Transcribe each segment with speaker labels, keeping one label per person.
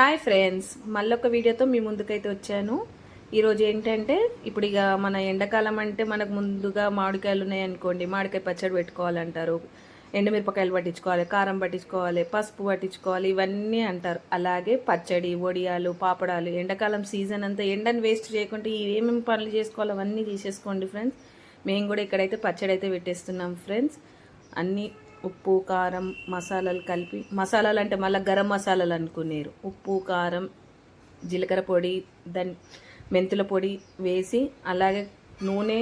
Speaker 1: Hi friends మళ్ళొక వీడియోతో మీ ముందుకైతే వచ్చాను. ఈరోజు ఏంటంటే ఇప్పుడు ఇక మన ఎండాకాలం అంటే మనకు ముందుగా మామిడికాయలు ఉన్నాయనుకోండి మామిడికాయ పచ్చడి పెట్టుకోవాలంటారు. ఎండుమిరపకాయలు పట్టించుకోవాలి కారం పట్టించుకోవాలి పసుపు పట్టించుకోవాలి ఇవన్నీ అంటారు. అలాగే పచ్చడి వడియాలు పాపడాలు ఎండాకాలం సీజన్ అంతా ఎండని వేస్ట్ చేయకుండా ఏమేమి పనులు చేసుకోవాలో అవన్నీ తీసేసుకోండి ఫ్రెండ్స్ మేము కూడా ఇక్కడైతే పచ్చడి అయితే పెట్టేస్తున్నాం ఫ్రెండ్స్ అన్నీ ఉప్పు కారం మసాలాలు కలిపి మసాలాలు అంటే మళ్ళీ గరం మసాలాలు అనుకునేరు. ఉప్పు కారం జీలకర్ర పొడి దాని మెంతుల పొడి వేసి అలాగే నూనె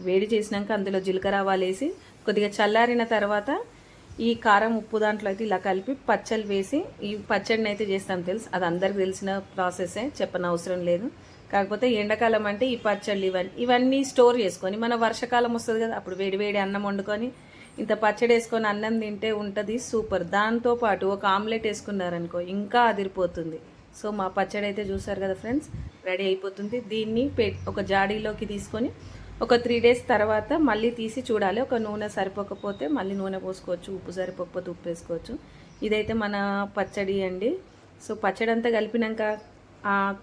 Speaker 1: వేడి చేసినాక అందులో జీలకర్ర ఆవాలు వేసి కొద్దిగా చల్లారిన తర్వాత ఈ కారం ఉప్పు దాంట్లో అయితే ఇలా కలిపి పచ్చళ్ళు వేసి ఈ పచ్చడిని అయితే చేస్తాం తెలుసు. అది అందరికి తెలిసిన ప్రాసెసే చెప్పనవసరం లేదు. కాకపోతే ఎండాకాలం అంటే ఈ పచ్చళ్ళు ఇవన్నీ ఇవన్నీ స్టోర్ చేసుకొని మన వర్షాకాలం వస్తుంది కదా అప్పుడు వేడి వేడి అన్నం వండుకొని ఇంత పచ్చడి వేసుకొని అన్నం తింటే ఉంటుంది సూపర్. దాంతోపాటు ఒక ఆమ్లెట్ వేసుకున్నారనుకో ఇంకా అదిరిపోతుంది. సో మా పచ్చడి అయితే చూసారు కదా ఫ్రెండ్స్? రెడీ అయిపోతుంది. దీన్ని పె ఒక జాడీలోకి తీసుకొని ఒక త్రీ డేస్ తర్వాత మళ్ళీ తీసి చూడాలి. ఒక నూనె సరిపోకపోతే మళ్ళీ నూనె పోసుకోవచ్చు ఉప్పు సరిపోకపోతే ఉప్పు వేసుకోవచ్చు. ఇదైతే మన పచ్చడి అండి. సో పచ్చడి అంతా కలిపినాక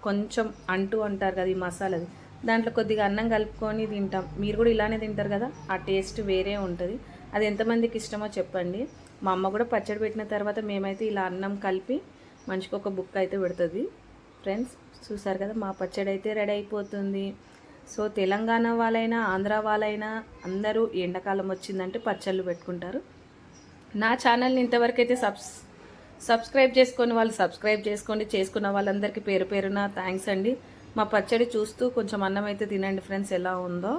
Speaker 1: కొంచెం అంటూ అంటారు కదా ఈ మసాలాది. దాంట్లో కొద్దిగా అన్నం కలుపుకొని తింటాం. మీరు కూడా ఇలానే తింటారు కదా? ఆ టేస్ట్ వేరే ఉంటుంది. అది ఎంతమందికి ఇష్టమో చెప్పండి. మా అమ్మ కూడా పచ్చడి పెట్టిన తర్వాత మేమైతే ఇలా అన్నం కలిపి మనిషికి ఒక బుక్ అయితే పెడుతుంది. ఫ్రెండ్స్ చూసారు కదా మా పచ్చడి అయితే రెడీ అయిపోతుంది. సో తెలంగాణ వాళ్ళైనా ఆంధ్ర వాళ్ళైనా అందరూ ఎండాకాలం వచ్చిందంటే పచ్చళ్ళు పెట్టుకుంటారు. నా ఛానల్ని ఇంతవరకు అయితే సబ్స్ సబ్స్క్రైబ్ చేసుకొని వాళ్ళు సబ్స్క్రైబ్ చేసుకోండి. చేసుకున్న వాళ్ళందరికీ పేరు పేరున థ్యాంక్స్ అండి. మా పచ్చడి చూస్తూ కొంచెం అన్నం అయితే తినండి ఫ్రెండ్స్ ఎలా ఉందో.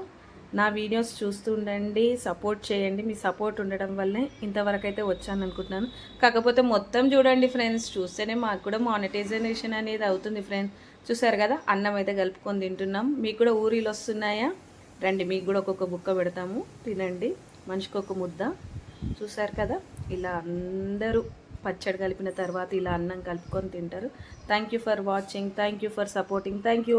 Speaker 1: నా వీడియోస్ చూస్తూ ఉండండి సపోర్ట్ చేయండి. మీ సపోర్ట్ ఉండడం వల్లే ఇంతవరకు అయితే వచ్చాను అనుకుంటున్నాను. కాకపోతే మొత్తం చూడండి ఫ్రెండ్స్ చూస్తేనే మాకు కూడా మానిటైజేషన్ అనేది అవుతుంది ఫ్రెండ్స్. చూసారు కదా అన్నం అయితే కలుపుకొని తింటున్నాం. మీకు కూడా ఊరిలో వస్తున్నాయా? రండి మీకు కూడా ఒక్కొక్క బుక్క పెడతాము. తినండి మనిషికి ఒక ముద్ద. చూసారు కదా ఇలా అందరూ పచ్చడి కలిపిన తర్వాత ఇలా అన్నం కలుపుకొని తింటారు. Thank you for watching thank you for supporting thank you